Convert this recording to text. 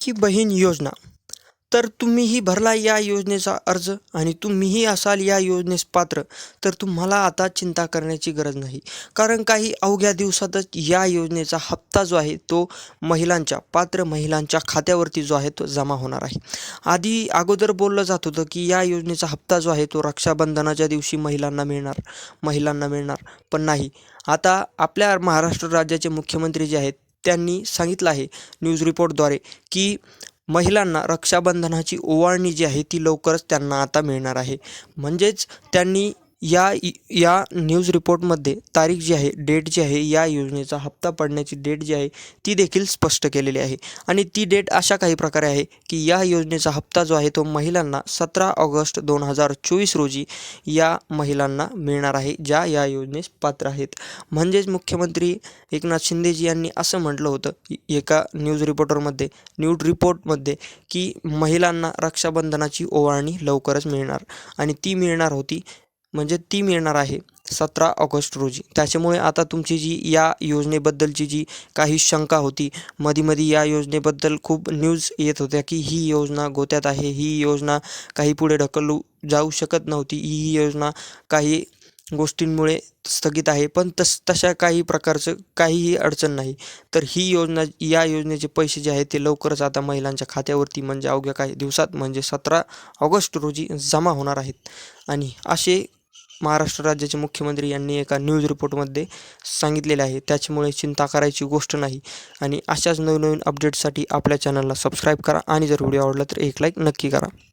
की बहीण योजना. तर तुम्हीही भरला या योजनेचा अर्ज आणि तुम्हीही असाल या योजनेस पात्र तर तुम्हाला आता चिंता करण्याची गरज नाही. कारण काही अवघ्या दिवसातच या योजनेचा हप्ता जो आहे तो महिलांच्या पात्र महिलांच्या खात्यावरती जो आहे तो जमा होणार आहे. आधी अगोदर बोललं जात होतं की या योजनेचा हप्ता जो आहे तो रक्षाबंधनाच्या दिवशी महिलांना मिळणार महिलांना मिळणार पण नाही. आता आपल्या महाराष्ट्र राज्याचे मुख्यमंत्री जे आहेत त्यांनी सांगितलं आहे न्यूज रिपोर्टद्वारे की महिलांना रक्षाबंधनाची ओवाळणी जी आहे ती लवकरच त्यांना आता मिळणार आहे. म्हणजेच त्यांनी या या न्यूज रिपोर्टमध्ये तारीख जी आहे डेट जी आहे या योजनेचा हप्ता पडण्याची डेट जी आहे ती देखील स्पष्ट केलेली आहे. आणि ती डेट अशा काही प्रकारे आहे की या योजनेचा हप्ता जो आहे तो महिलांना सतरा ऑगस्ट दोन हजार चोवीस रोजी या महिलांना मिळणार आहे ज्या या योजनेस पात्र आहेत. म्हणजेच मुख्यमंत्री एकनाथ शिंदेजी यांनी असं म्हटलं होतं एका न्यूज रिपोर्टरमध्ये न्यूज रिपोर्टमध्ये की महिलांना रक्षाबंधनाची ओवाळणी लवकरच मिळणार. आणि ती मिळणार होती म्हणजे ती मिळणार आहे सतरा ऑगस्ट रोजी. त्याच्यामुळे आता तुमची जी या योजनेबद्दलची जी काही शंका होती मधी या योजनेबद्दल खूप न्यूज येत होत्या की ही योजना गोत्यात आहे ही योजना काही पुढे ढकलू जाऊ शकत नव्हती ही योजना काही गोष्टींमुळे स्थगित आहे. पण तस तशा काही प्रकारचं काहीही अडचण नाही. तर ही योजना या योजनेचे पैसे जे आहेत ते लवकरच आता महिलांच्या खात्यावरती म्हणजे अवघ्या काही दिवसात म्हणजे सतरा ऑगस्ट रोजी जमा होणार आहेत. आणि असे महाराष्ट्र राज्याचे मुख्यमंत्री यांनी एका न्यूज रिपोर्टमध्ये सांगितलेले आहे. त्याच्यामुळे चिंता करायची गोष्ट नाही. आणि अशाच नवनवीन अपडेटसाठी आपल्या चॅनलला सबस्क्राईब करा. आणि जर व्हिडिओ आवडला तर एक लाईक नक्की करा.